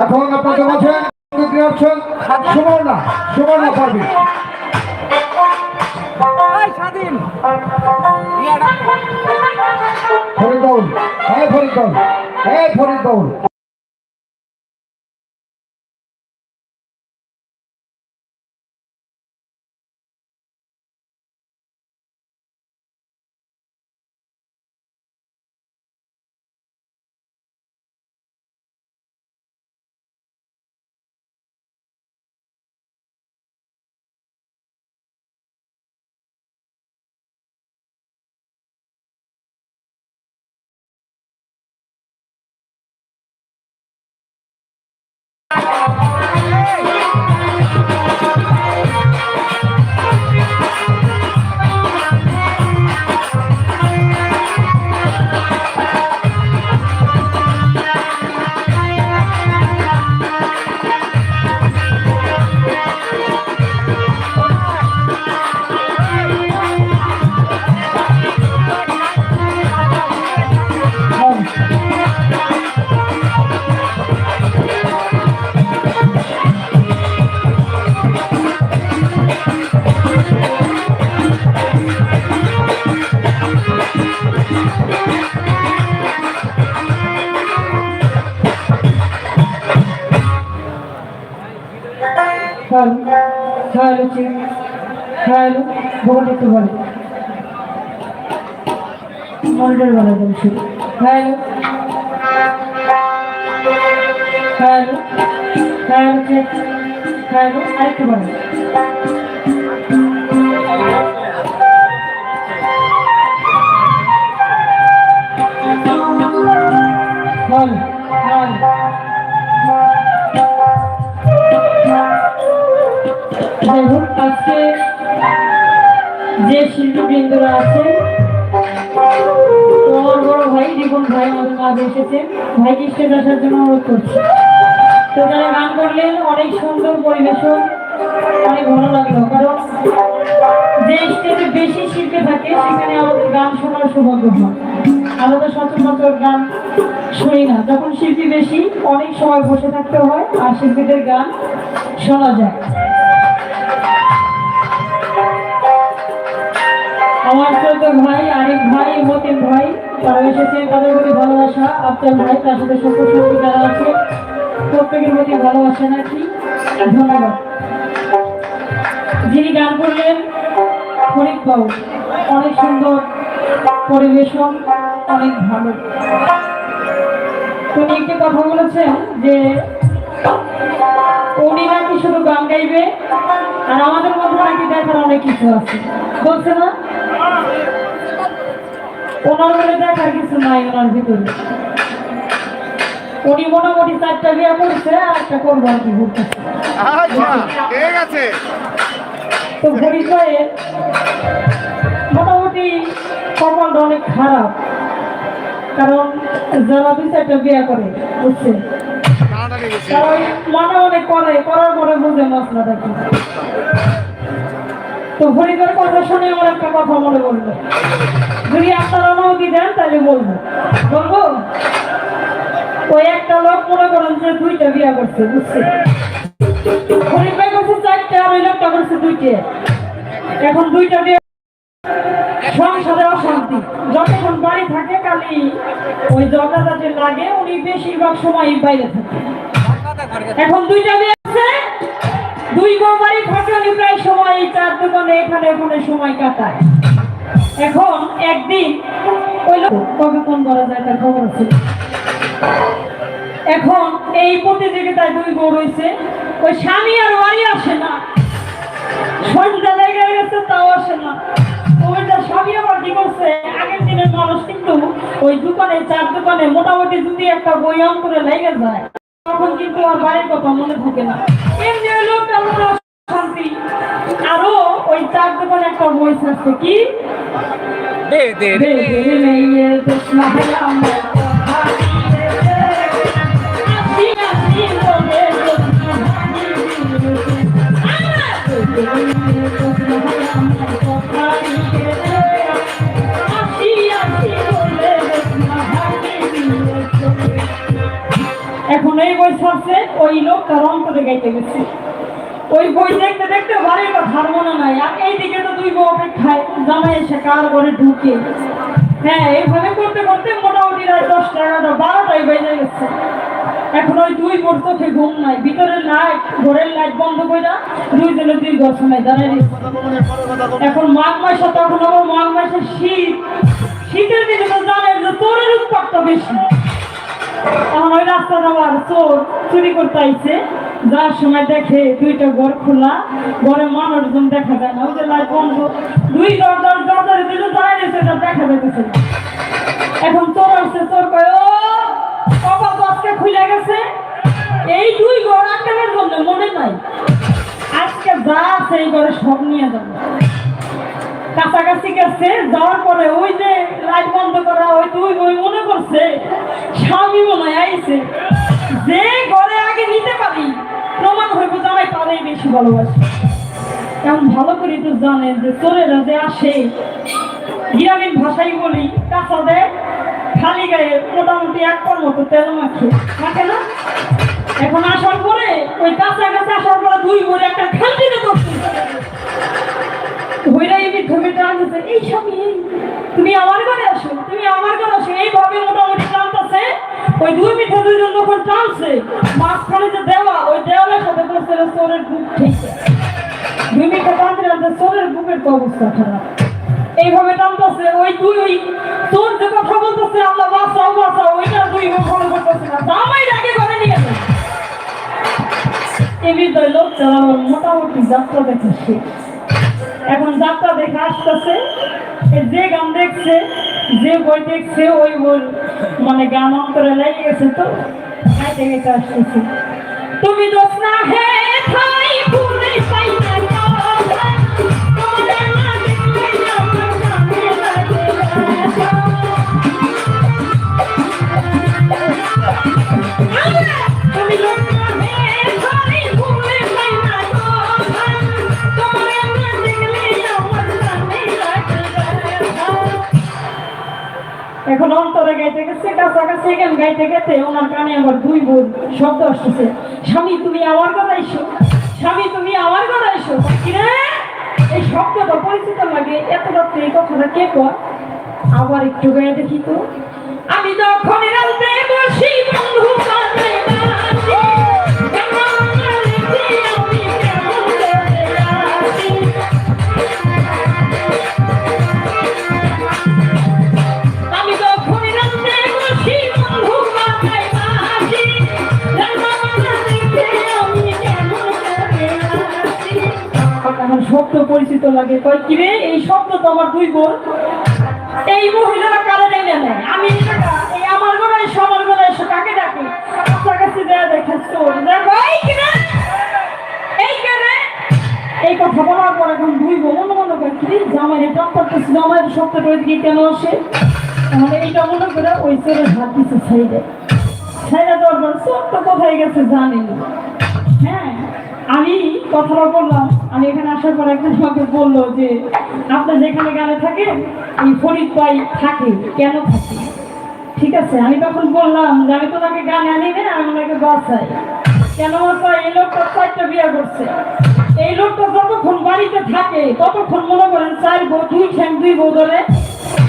এখন আপনাদের মাঝে আছেন সুবর্ণা সুবর্ণা পারবি। স্বাধীন। ফরিদৌল হ্যাঁ ফরিদৌল হ্যাঁ Oh. Hello hello hello vote একটু বলে মনিটর বলে দেন শুধু। হ্যালো হ্যালো হ্যালো হ্যালো আরেকটু বলে শিল্পীবৃন্দরা আছে তো আমার বড় ভাই, রিপন ভাই আমাদের কাজ এসেছেন ভাইকে স্টেজ আসার জন্য অনুরোধ করছি। তো যারা গান করলেন, অনেক সুন্দর পরিবেশন, অনেক ভালো লাগল। কারণ যে স্টেজে বেশি শিল্পী থাকে, সেখানে আমাদের গান শোনার সৌভাগ্য হয়। আমরা তো সচরাচর গান শুনি না। যখন শিল্পী বেশি, অনেক সময় বসে থাকতে হয় আর শিল্পীদের গান শোনা যায়। আমার ছোট ভাই, আরেক ভাই, মতিন ভাই, তারা এসেছেন তাদের প্রতি ভালোবাসা। আফজাল ভাই তার সাথে সকল সঙ্গী যারা আছে, প্রত্যেকের প্রতি ভালোবাসা নাকি? ধন্যবাদ। যিনি গান করলেন, ফরিদ বাবু, অনেক সুন্দর পরিবেশন, অনেক ভালো। তিনি একটি কথা বলেছেন যে, উনি নাকি শুধু গান গাইবে, আর আমাদের মধ্যে নাকি দেখার অনেক কিছু আছে। বলছে না? ওনার বলে দেখার কিছু নাই ওনার ভিতরে। উনি মোটামুটি চারটা বিয়ে করছে আর একটা করব আর কি ঘুরতেছে আচ্ছা ঠিক আছে। তো পরিচয়ে মোটামুটি কপালটা অনেক খারাপ। কারণ যারা দুই চারটা বিয়ে করে বুঝছে ওই মনে মনে করে করার পরে বুঝে মশলাটা কি। তো হরিদের কথা শুনে আমার একটা কথা মনে বলল যদি আপনার অনুমতি দেন, তাহলে বলব। বলব? ওই একটা লোক মনে করেন যে দুইটা বিয়ে করছে বুঝছে ভাই করছে চারটে আর ওই লোকটা করছে দুইটে। এখন দুইটা বিয়ে সংসারে অশান্তি। যতক্ষণ বাড়ি থাকে, খালি ওই জগাজাতে লাগে, উনি বেশিরভাগ সময় বাইরে থাকে। এখন দুইটা বিয়ে আছে, দুই বউ বাড়ি প্রায় সময় এই চার দোকানে এখানে ওখানে সময় কাটায়। এখন একদিন ওই কবে কোন করা যায় তার খবর আছে? এখন এই প্রতিযোগিতায় দুই বউ রয়েছে। ওই স্বামী আর বাড়ি আসে না। সন্ধ্যা লেগে গেছে, তাও আসে না। ওইটা স্বামী আবার কি করছে? আগের দিনের মানুষ কিন্তু ওই দোকানে, চার দোকানে মোটামুটি যদি একটা বই অন্তরে লেগে যায়, তখন কিন্তু আর বাড়ির কথা মনে থাকে না। এমনি ওই লোকটা শান্তি আরও ওই চার দোকানে একটা বই থাকছে কি দে দে দে এখন এই বই ছাড়ছে ওই লোকটার অন্তরে গাইতে গেছে ওই বই দেখতে দেখতে বাড়ির আর মনে নাই। আর এইদিকে তো দুই বউ অপেক্ষায় জামাই এসে কার ঘরে ঢুকে। হ্যাঁ এইভাবে করতে করতে মোটামুটি রাত দশটা, এগারোটা, বারোটাই বেজে গেছে। এখন ওই দুই বোর চোখে ঘুম নাই। ভিতরের লাইট ঘরের লাইট বন্ধ করে দুইজনে দুই ঘর সময় দাঁড়িয়ে এখন মাঘ মাসে তখন আবার মাঘ মাসে শীত। শীতের দিনে তো জানেন যে চোরের উৎপাতটা বেশি। এখন ওই রাস্তা যাওয়ার চোর চুরি করতে আইছে। যার সময় দেখে দুইটা ঘর খোলা, ঘরে মানুষজন দেখা যায় না। ওই যে লাইট বন্ধ। দুই ঘর দর দরজারে দিলে দাঁড়িয়ে রয়েছে দেখা যাইতেছে। এখন চোর আসছে, চোর কয়, ও কপাল আজকে খুলে গেছে। এই দুই ঘর আটকানোর জন্য মনে নাই। আজকে যা আছে এই ঘরে সব নিয়ে যাব। কাছাকাছি গেছে, যাওয়ার পরে ওই যে লাইট বন্ধ করা, ওই দুই ওই মনে করছে স্বামী মনে আইছে। যে ঘরে আগে নিতে পারি বেশি ভালোবাসে। এমন ভালো করে তো জানেন যে চোরেরা যে আসে, গ্রামীণ ভাষাই বলি, কাঁচা দেয়, খালি গায়ে মোটামুটি এক পর মতো তেল মাখে। থাকে না? এখন আসার পরে ওই কাঁচা কাছে আসার পরে দুই ভরে একটা খালটিতে করছে ধৈরা এমনি ধরে টানতেছে এই স্বামী, তুমি আমার ঘরে আসো, তুমি আমার ঘরে আসো। এইভাবে মোটামুটি টানতেছে। ওই দুই মিঠে দুইজন যখন টানছে, মাঝখানে যে দেওয়াল, ওই দেওয়ালের অবস্থা খারাপ। এইভাবে টানতেছে, ওই দুই, ওই তোর যে কথা বলতেছে, আল্লাহ বাঁচাও বাঁচাও, ওইটা দুই ফলো করতেছে না। জামাই আগে ঘরে নিয়ে যাবে এই লোক চালানোর মোটামুটি যাত্রা দেখা শেষ। এখন যাত্রা দেখে আসতেছে যে গান দেখছে, যে বই দেখছে, ওই বই মানে গান অন্তরে লেগে গেছে তো, গাইতে গাইতে আসতেছে। তুমি দোষ না স্বামী, তুমি আমার কথা স্বামী, তুমি আমার কথা এসো। এই শব্দটা পরিচিত লাগে, এত রাত্রে এই কথাটা কে কর আবার একটু গায়ে দেখি তো। আমি যখন বসি বন্ধু কাছে আমার শব্দ পরিচিত লাগে। কয়, কি রে? এই শব্দ তো আমার দুই বোন। এই মহিলারা কারে ডেকে নেয়? আমি এই আমার ঘরে সবার ঘরে এসো কাকে ডাকে? আপনার কাছে দেয়া দেখে চোর। দেখো, এই কি রে? এই? এই কথা বলার পর এখন দুই বোন। মনে মনে করে কি জামাই এটা করতেছি জামাইয়ের শব্দটা ওইদিকে কেন আসে? তাহলে এইটা মনে করে ওই চোরের হাত দিচ্ছে সাইডে সাইডে দেওয়ার পর তো কোথায় গেছে জানি হ্যাঁ কথাটা বললাম, আমি এখানে আসার পর একজন আমাকে বলল যে আপনি যেখানে গানে থাকেন এই ফরিদ ভাই থাকে, কেন থাকে? ঠিক আছে, আমি তখন বললাম যে, আমি তো তাকে গানে আনি না, আমি ওনাকে বাসাই কেন এই লোকটা চারটা বিয়ে করছে। এই লোকটা যতক্ষণ বাড়িতে থাকে, ততক্ষণ মনে করেন চার বউ, দুই ঠ্যাং, দুই বউ ধরে,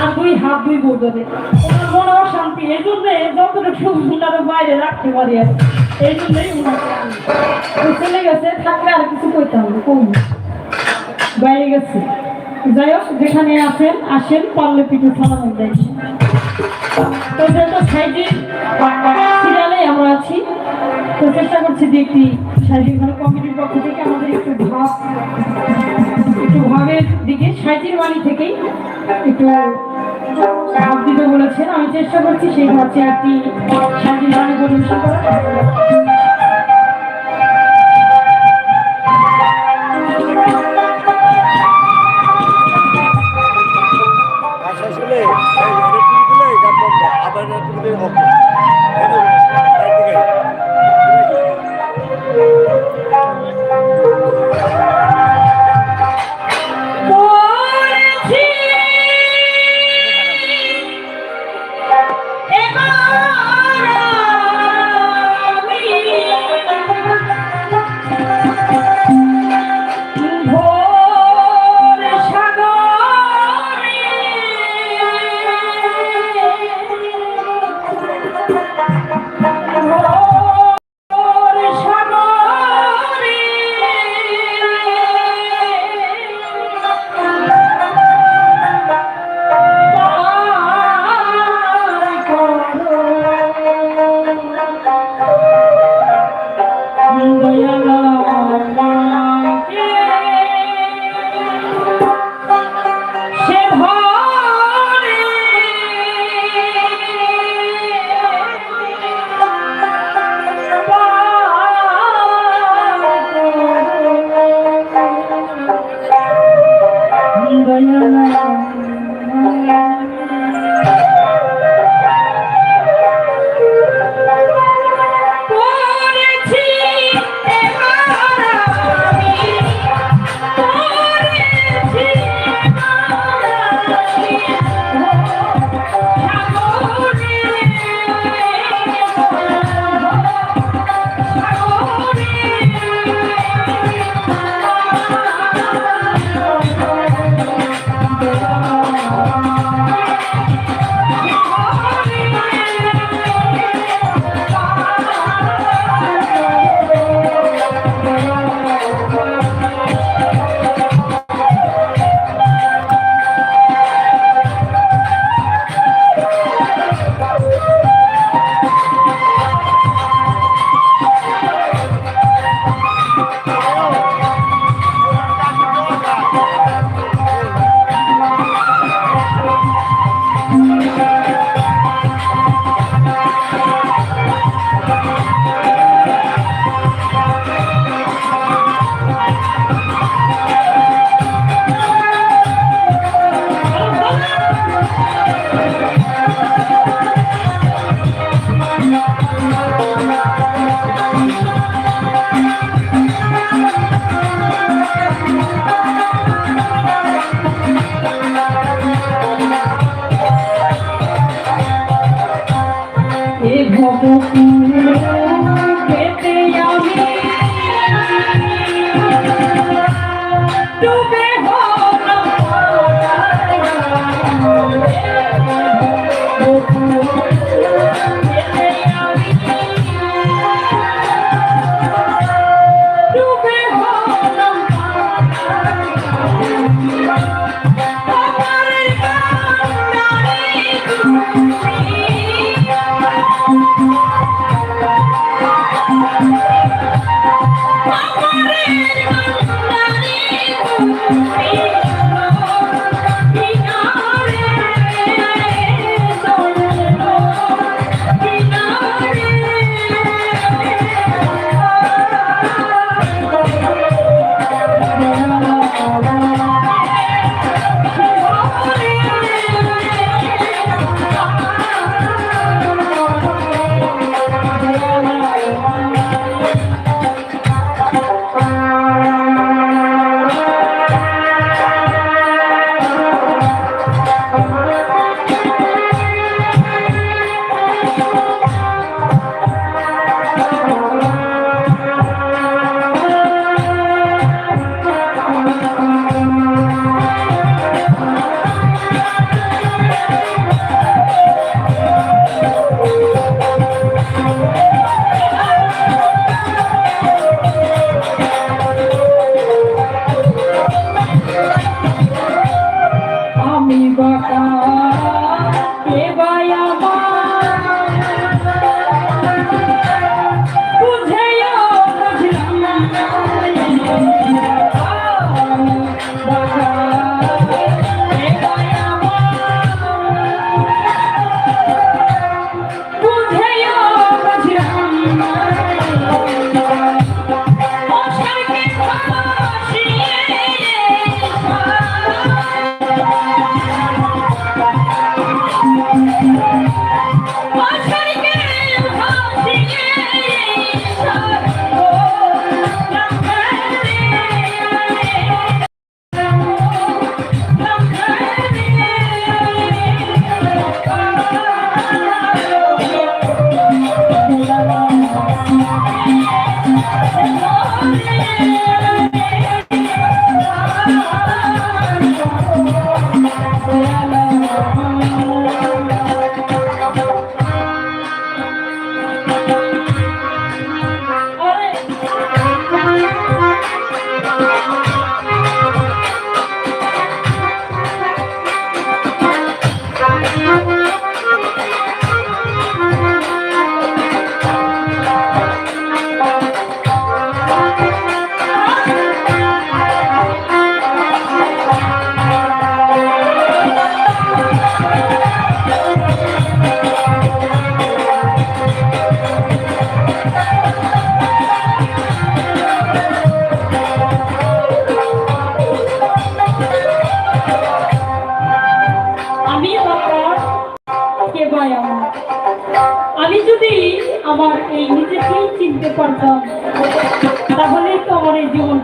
আর দুই হাত, দুই বউ ধরে। ওনার মনে অশান্তি, এই জন্য যতটুকু উনারও বাইরে রাখতে পারি আর। এই জন্যই। চলে গেছে থাকলে আর কিছু করতে হবে কম বাইরে গেছে যাই হোক, যেখানে আছেন, আসেন, পারলে পিঠে সালাম দেয় তো যেহেতু সাইডে সিরিয়ালে আমরা আছি, তো চেষ্টা করছি যে একটি মানে কমিটির পক্ষ থেকে আমাদের একটু ভাব, একটু ভাবের দিকে, সাইটির বাণী থেকেই একটু দিতে বলেছেন আমি চেষ্টা করছি সেই ভাবছে একটি শারীরিক বাণী পরিবেশন করা নিজেকেই চিনতে পারতাম। তাহলেই তো আমার এই জীবন